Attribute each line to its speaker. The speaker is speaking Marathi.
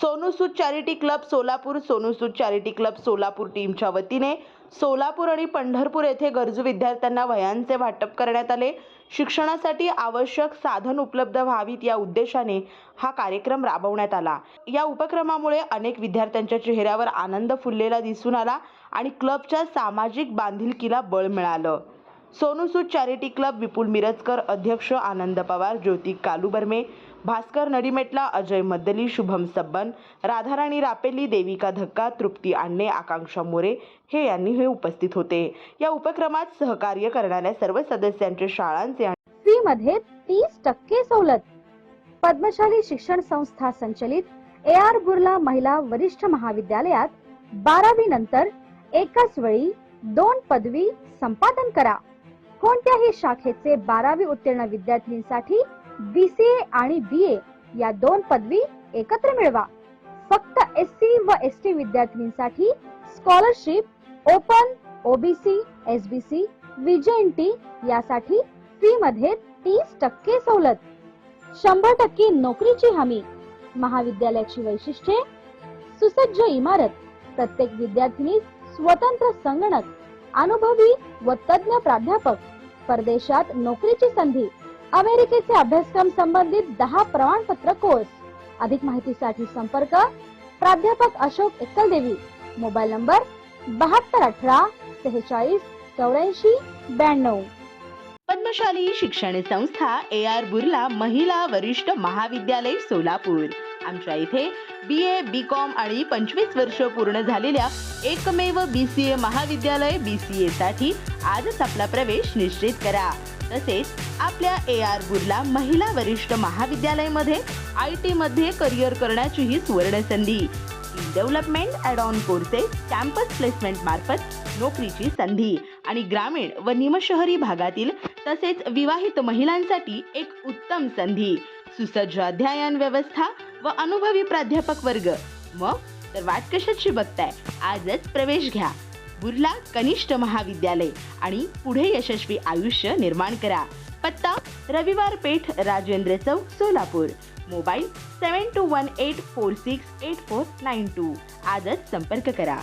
Speaker 1: सोनूसूद charity club Solapur सोनूसूद charity club Solapur टीमच्या वतीने सोलापूर आणि पंढरपूर येथे गरजू विद्यार्थ्यांना वह्यांचे वाटप करण्यात आले. शिक्षणासाठी आवश्यक साधन उपलब्ध व्हावीत या उद्देशाने हा कार्यक्रम राबवण्यात आला. या उपक्रमामुळे अनेक विद्यार्थ्यांच्या चेहऱ्यावर आनंद फुललेला दिसून आला आणि क्लबच्या सामाजिक बांधिलकीला बळ मिळालं. सोनूसूद चॅरिटी क्लब विपुल मिरजकर अध्यक्ष आनंद पवार ज्योती कालुबर्मे भास्कर नडीमेटला अजय मद्दली शुभम सब्बन राधाराणी रापेली देविका धक्का तृप्ती आणणे आकांक्षा मोरे हे यांनी हे उपस्थित होते. या उपक्रमात सहकार्य करणाऱ्या सर्व सदस्यांचे शाळांचे
Speaker 2: फी मध्ये तीस टक्के सवलत. पद्मशाली शिक्षण संस्था संचलित ए आर बुर्ला महिला वरिष्ठ महाविद्यालयात बारावी नंतर एकाच वेळी दोन पदवी संपादन करा. कोणत्याही शाखेचे बारावी उत्तीर्ण विद्यार्थ्यांसाठी बीसीए आणि बी ए या दोन पदवी एकत्र मिळवा. फक्त एस सी व एस टी विद्यार्थ्यांसाठी स्कॉलरशिप ओपन ओबीसी एसबीसी विजेंटी यासाठी फी मध्ये तीस टक्के सवलत. शंभर टक्के नोकरीची हमी महाविद्यालयाची वैशिष्ट्ये सुसज्ज इमारत प्रत्येक विद्यार्थिनी स्वतंत्र संगणक अनुभवी व तज्ञ प्राध्यापक परदेशात नोकरीची संधी अमेरिकेचे अभ्यासक्रम संबंधित दहा प्रमाणपत्र कोर्स. अधिक माहितीसाठी संपर्क प्राध्यापक अशोक एकलदेवी. मोबाईल नंबर बहात्तर अठरा सेहेचाळीस चौऱ्याऐंशी ब्याण्णव.
Speaker 1: पद्मशाली शिक्षण संस्था ए आर बुर्ला महिला वरिष्ठ महाविद्यालय सोलापूर. आमच्या इथे बी ए बी कॉम आणि पंचवीस वर्ष पूर्ण झालेल्या एकमेव बी सी ए महाविद्यालय बी सी एसाठी आजच आपला प्रवेश निश्चित करा. तसेच आपल्या ए आर बुर्ला महिला वरिष्ठ महाविद्यालयामध्ये आय टीमध्ये करिअर करण्याची ही सुवर्ण संधी skill development add on courses campus placement मार्फत नोकरीची संधी आणि ग्रामीण व निमशहरी भागातील तसेच विवाहित महिलांसाठी एक उत्तम संधी. सुसज्ज अध्ययन व्यवस्था व अनुभवी प्राध्यापक वर्ग. मग तर वाट कशाची बघताय? आजच प्रवेश घ्या. बुर्ला कनिष्ठ महाविद्यालय आणि पुढे यशस्वी आयुष्य निर्माण करा. पत्ता रविवार पेठ राजेंद्र चौक Solapur. Mobile seven two one eight four six eight four nine two. आजच संपर्क करा.